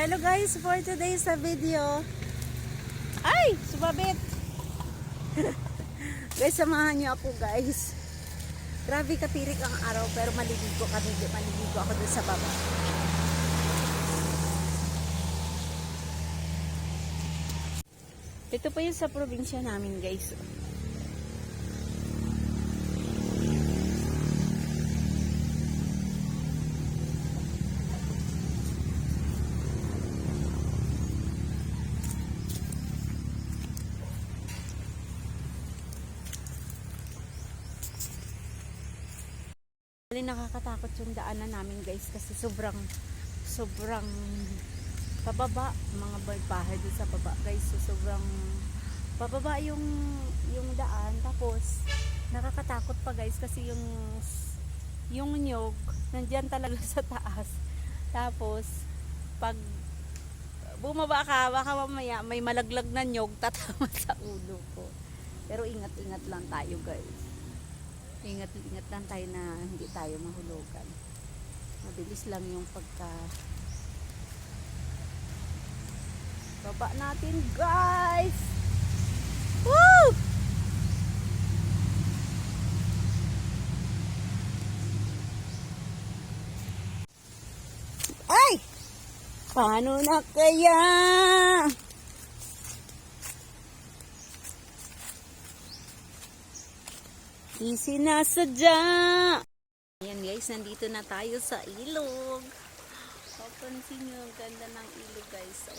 Hello guys, for today sa video. Ay, sumabit. guys, samahan niyo ako guys. Grabe katirik ang araw pero maliligo kami. Maliligo ako dun sa baba. Ito pa yun sa probinsya namin guys. Bali nakakatakot yung daanan namin guys kasi sobrang sobrang pababa mga bahay dun sa baba guys. So sobrang pababa yung yung daan. Tapos nakakatakot pa guys kasi yung yung nyog nandyan talaga sa taas. Tapos pag bumaba ka baka mamaya may malaglag na nyog tatama sa ulo ko. Pero ingat ingat lang tayo guys ingat ingat lang tayo na hindi tayo mahulugan. Mabilis lang yung pagka baba natin guys! Woo! ay! Paano na kaya Di sinasadya. Ayan guys, nandito na tayo sa ilog. Papansin nyo, ang ganda ng ilog guys. So,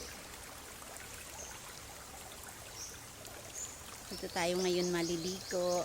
dito tayo ngayon maliligo.